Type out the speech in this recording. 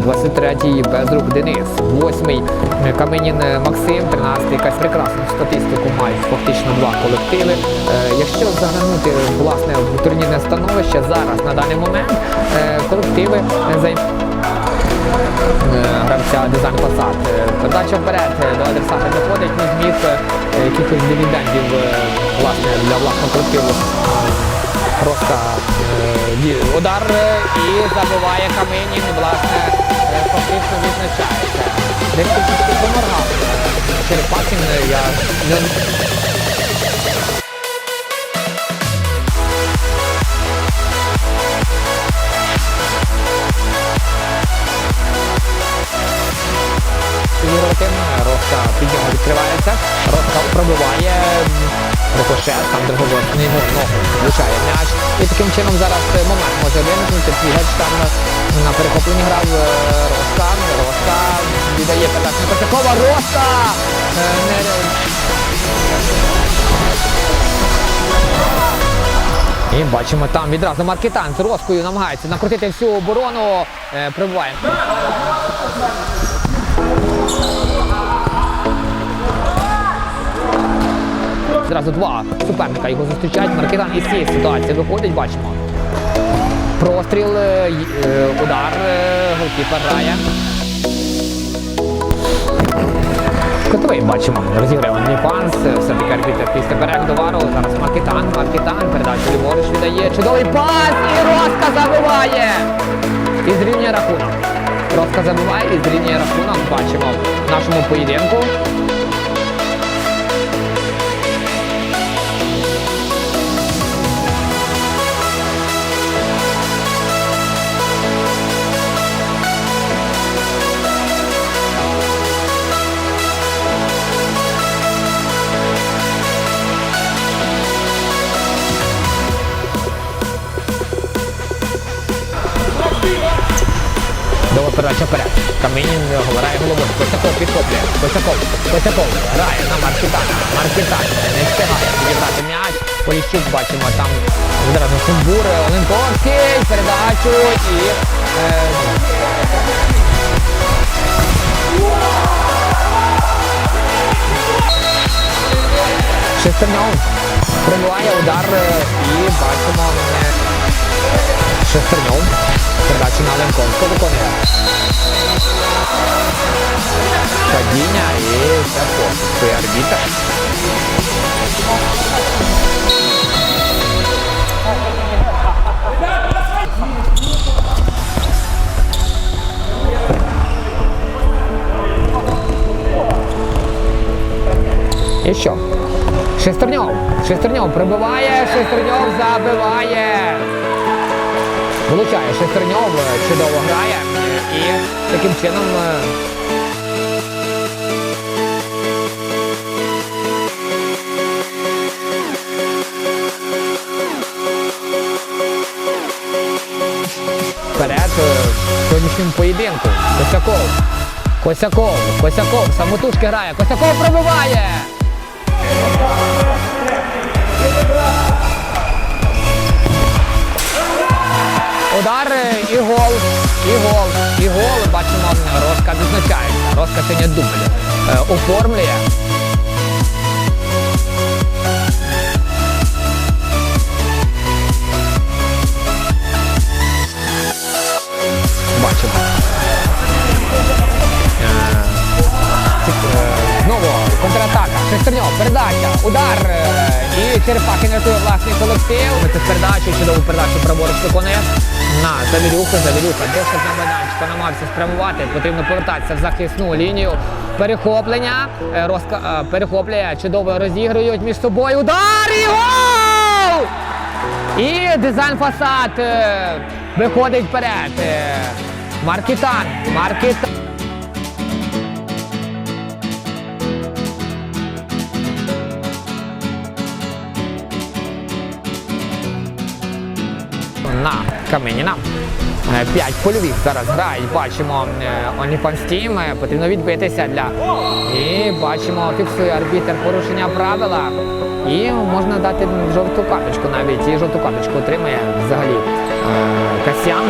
23-й Безрук Денис, 8-й Каменін Максим, 13-й якась прекрасну статистику мають фактично два колективи. Е, Якщо заглянути власне в турнірне становище зараз на даний момент е, колективи займають гравця дизайн. Е, Передача вперед е, до адресата доходить, не зміг е, якихось дивідендів е, власне, для власного колективу. Просто е, удар е, і забиває Каменін, власне, е, фактично відзначається. Десь трішки поморгав. Черепахін, е, я не, Ігоротим, Роска під відкривається, Роска пробиває, рикошет, там Драгоборний його ногу влучає м'яч. І таким чином зараз е, момент може виникнути. Твігач там е, на перехопленні грав е, Роска, Роска віддає передачу на не- І бачимо там відразу Маркетан з Роскою намагається накрутити всю оборону, е, Зразу два суперника його зустрічають. Маркетан із цієї ситуації виходить, бачимо. Простріл, е, е, удар, е, голкіпер грає. Котовий бачимо, розіграє Ніпанс, все-таки арбітер після перегляду вару. Зараз Маркетан, Маркетан, передачу ліворуч віддає. Чудовий пас! І Роска забиває! І зрівнює рахунок. Роска забиває і зрівнює рахунок. Бачимо в нашому поєдинку. Передача вперед. Камінін грає головою. Косяков підхоплює. Косяков. Косяков грає на Маркітана. Маркітан не встигає підібрати м'яч. Поліщук бачимо там відразу Сумбур. Олентовський. Передачу і. Е, Шестерньов пробиває удар е, і бачимо е, Шестерньов. Передачу на Ленковського виконує. Падіння і посуд. Це арбітр. І що? Шестерньов. Шестерньов прибиває, Шестерньов забиває. Влучає Шестерньов, чудово грає. І таким чином. е, Вперед е, в сьогоднішньому поєдинку. Косяков. Косяков. Косяков. Самотужки грає. Косяков пробиває. Удар е, і гол, і гол, і гол. Бачимо, Роска відзначається. Роска сьогодні дубль е, оформлює. Бачимо. Е, Знову контратака. Шестерньов, передача, удар. е, І Черепахін рятує власний колектив. Це передачу, чудову передачу праворуч виконує. На Завірюха, Завірюха, досить на майданчика намагався спрямувати. Потрібно повертатися в захисну лінію. Перехоплення. Е, Розка, е, перехоплює, чудово розігрують між собою. Удар і гол! І дизайн фасад виходить вперед. Маркітан. Маркітан. На Каменіна. Е, П'ять польових зараз грають. Бачимо е, OnlyFans Team. Е, Потрібно відбитися для. І бачимо, фіксує арбітер порушення правила. І можна дати жовту карточку навіть. І жовту карточку отримає взагалі е, Касьян.